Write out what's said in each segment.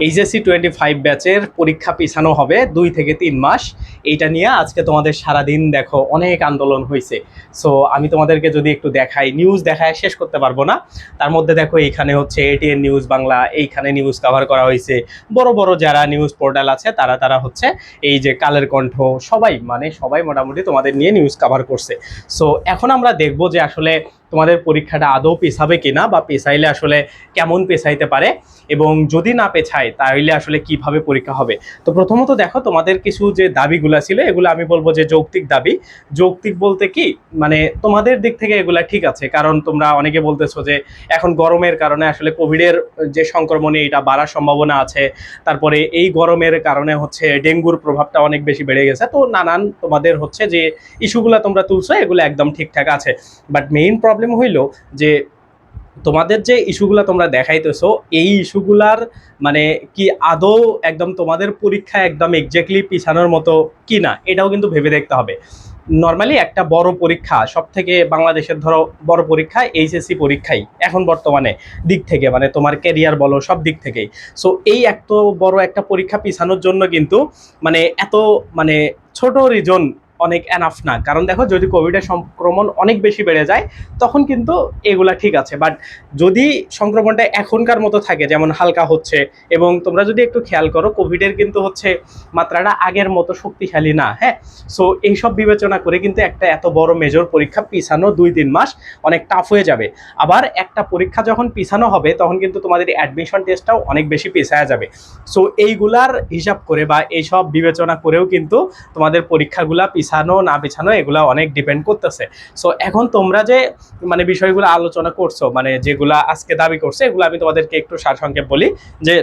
HSC twenty five ব্যাচের পরীক্ষা পিছানো হবে দুই থেকে তিন মাস। এইটা নিয়ে আজকে তোমাদের সারাদিন দেখো অনেক আন্দোলন হয়েছে সো আমি তোমাদেরকে যদি একটু দেখাই নিউজ দেখায় শেষ করতে পারব না। তার মধ্যে দেখো এইখানে হচ্ছে এটিএন নিউজ বাংলা এইখানে নিউজ কভার করা হয়েছে বড় বড় যারা নিউজ পোর্টাল আছে, তারা তারা হচ্ছে এই যে কালের কণ্ঠ, সবাই মানে সবাই মোটামুটি তোমাদের নিয়ে নিউজ কভার করছে। সো এখন আমরা দেখব যে আসলে তোমাদের পরীক্ষাটা আদৌ পেছাবে কিনা বা পেছাইলে আসলে কেমন পেছাইতে পারে এবং যদি না পেছায় তাহলে আসলে কীভাবে পরীক্ষা হবে? তো প্রথমত দেখো, তোমাদের কিছু যে দাবিগুলো ছিল, এগুলো আমি বলব যে যৌক্তিক দাবি। যৌক্তিক বলতে কি? মানে তোমাদের দিক থেকে এগুলা ঠিক আছে, কারণ তোমরা অনেকে বলতেছো যে এখন গরমের কারণে আসলে কোভিডের যে সংক্রমণে এটা বাড়ার সম্ভাবনা আছে, তারপরে এই গরমের কারণে হচ্ছে ডেঙ্গুর প্রভাবটা অনেক বেশি বেড়ে গেছে। তো নানান তোমাদের হচ্ছে যে ইস্যুগুলো তোমরা তুলছো, এগুলো একদম ঠিকঠাক আছে। বাট মেইন প্রবলেম হইল যে তোমাদের যে ইস্যুগুলা তোমরা দেখাইতেছো, এই ইস্যুগুলার মানে কি আদৌ একদম তোমাদের পরীক্ষা একদম এক্স্যাক্টলি পিছানোর মতো কি না এটাও কিন্তু ভেবে দেখতে হবে। নর্মালি একটা বড় পরীক্ষা সব থেকে বাংলাদেশের ধরো বড় পরীক্ষা এইচএসসি পরীক্ষাই এখন বর্তমানে দিক থেকে মানে তোমার ক্যারিয়ার বলো, সব দিক থেকেই। সো এই এত বড় একটা পরীক্ষা পিছানোর জন্য কিন্তু মানে এত মানে ছোট রিজন অনেক এনাফ না। কারণ দেখো, যদি কোভিডের সংক্রমণ অনেক বেশি বেড়ে যায়, তখন কিন্তু এগুলা ঠিক আছে। বাট যদি সংক্রমণটা এখনকার মতো থাকে, যেমন হালকা হচ্ছে, এবং তোমরা যদি একটু খেয়াল করো কোভিডের কিন্তু হচ্ছে মাত্রাটা আগের মতো শক্তিশালী না হ্যাঁ? সো এইসব বিবেচনা করে কিন্তু একটা এত বড় মেজর পরীক্ষা পিছানো দুই, তিন মাস অনেক টাফ হয়ে যাবে। আবার একটা পরীক্ষা যখন পিছানো হবে, তখন কিন্তু তোমাদের অ্যাডমিশন টেস্টটাও অনেক বেশি পিছায়া যাবে। সো এইগুলার হিসাব করে বা এইসব বিবেচনা করেও কিন্তু তোমাদের পরীক্ষাগুলা পিছানো না বিছানো, এগুলা অনেক ডিপেন্ড করতেছে। সো এখন তোমরা যে মানে বিষয়গুলো আলোচনা করছ মানে যেগুলা আজকে দাবি করছে, এগুলো আমি তোমাদেরকে একটু সারসংক্ষেপ বলি যে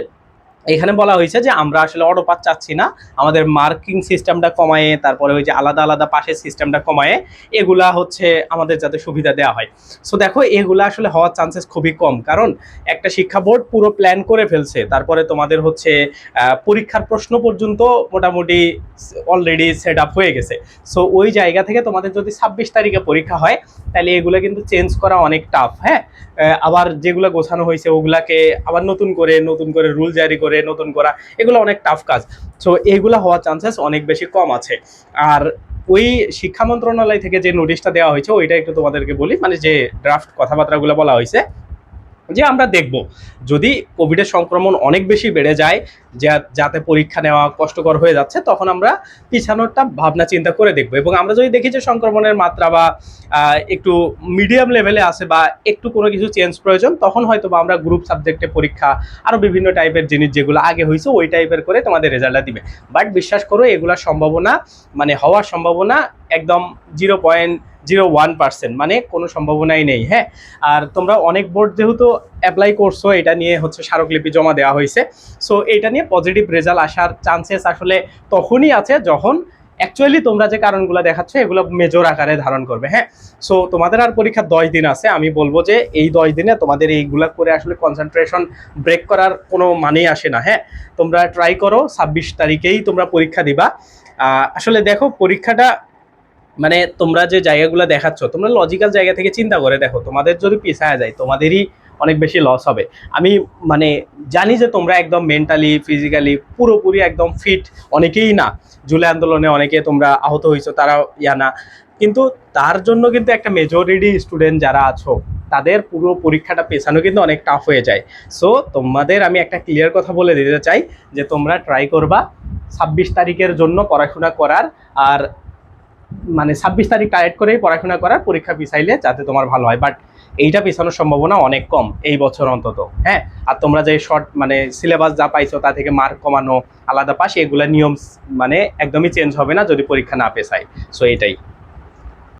এখানে বলা হয়েছে যে আমরা আসলে অটো অটোপাত চাচ্ছি না। আমাদের মার্কিং সিস্টেমটা কমায়ে, তারপরে ওই যে আলাদা আলাদা পাশের সিস্টেমটা কমায়ে, এগুলা হচ্ছে আমাদের যাতে সুবিধা দেওয়া হয়। সো দেখো, এগুলা আসলে হওয়ার চান্সেস খুবই কম। কারণ একটা শিক্ষা বোর্ড পুরো প্ল্যান করে ফেলছে। তারপরে তোমাদের হচ্ছে পরীক্ষার প্রশ্ন পর্যন্ত মোটামুটি অলরেডি সেট আপ হয়ে গেছে। সো ওই জায়গা থেকে তোমাদের যদি ছাব্বিশ তারিখে পরীক্ষা হয়, তাহলে এগুলো কিন্তু চেঞ্জ করা অনেক টাফ হ্যাঁ? আবার যেগুলো গোছানো হয়েছে, ওগুলাকে আবার নতুন করে নতুন করে রুল জারি করে, নতুন করা, এগুলো অনেক টাফ কাজ। সো এগুলো হওয়ার চান্সেস অনেক বেশি কম আছে। আর ওই শিক্ষা মন্ত্রণালয় থেকে যে নোটিশটা দেওয়া হয়েছে, ওইটা একটু তোমাদেরকে বলি মানে যে ড্রাফট কথাবার্তাগুলো বলা হয়েছে যে আমরা দেখব। যদি কোভিডের সংক্রমণ অনেক বেশি বেড়ে যায়, যা- যাতে পরীক্ষা নেওয়া কষ্টকর হয়ে যাচ্ছে, তখন আমরা পিছানোরটা ভাবনা চিন্তা করে দেখব। এবং আমরা যদি দেখি যে সংক্রমণের মাত্রা বা একটু মিডিয়াম লেভেলে আছে বা একটু কোনো কিছু চেঞ্জ প্রয়োজন, তখন হয়তো বা আমরা গ্রুপ সাবজেক্টে পরীক্ষা আরও বিভিন্ন টাইপের জিনিস যেগুলো আগে হয়েছে ওই টাইপের করে তোমাদের রেজাল্টটা দিবে। বাট বিশ্বাস করো, এগুলোর সম্ভাবনা মানে হওয়ার সম্ভাবনা একদম zero point zero one percent মানে কোনো সম্ভাবনাই নেই হ্যাঁ? আর তোমরা অনেক বোর্ড যেহেতু অ্যাপ্লাই করছ, এটা নিয়ে হচ্ছে স্মারকলিপি জমা দেওয়া হয়েছে। সো এটা নিয়ে পজিটিভ রেজাল্ট আসার চান্সেস আসলে তখনই আছে যখন অ্যাকচুয়ালি তোমরা যে কারণগুলো দেখাচ্ছ, এগুলো মেজর আকারে ধারণ করবে হ্যাঁ? সো তোমাদের আর পরীক্ষা দশ দিন আছে, আমি বলব যে এই দশ দিনে তোমাদের এইগুলা করে আসলে কনসেন্ট্রেশন ব্রেক করার কোনো মানেই আসে না হ্যাঁ? তোমরা ট্রাই করো, ছাব্বিশ তারিখেই তোমরা পরীক্ষা দিবা। আসলে দেখো, পরীক্ষাটা মানে তোমরা যে জায়গাগুলো দেখাচ্ছ, তোমরা লজিক্যাল জায়গা থেকে চিন্তা করে দেখো, তোমাদের যদি পিছায়া যায়, তোমাদেরই অনেক বেশি লস হবে। আমি মানে জানি যে তোমরা একদম মেন্টালি ফিজিক্যালি পুরোপুরি একদম ফিট অনেকেই না। জুলাই আন্দোলনে অনেকে তোমরা আহত হয়েছো, তারা ইয়া না। কিন্তু তার জন্য কিন্তু একটা মেজরিটি স্টুডেন্ট যারা আছো, তাদের পুরো পরীক্ষাটা পেছানো কিন্তু অনেক টাফ হয়ে যায়। সো তোমাদের আমি একটা ক্লিয়ার কথা বলে দিতে চাই যে তোমরা ট্রাই করবা, ছাব্বিশ তারিখের জন্য পড়াশোনা করার। আর মানে ছাব্বিশ তারিখ টার্গেট করেই পড়াশোনা করার পরীক্ষা পিছাইলে যাতে তোমার ভালো হয়। বাট এইটা পিছানোর সম্ভাবনা অনেক কম এই বছর অন্তত হ্যাঁ? আর তোমরা যে শর্ট মানে সিলেবাস যা পাইছো তা থেকে মার্ক কমানো, আলাদা পাশ এগুলা নিয়ম মানে একদমই চেঞ্জ হবে না যদি পরীক্ষা না পেছায়। সো এটাই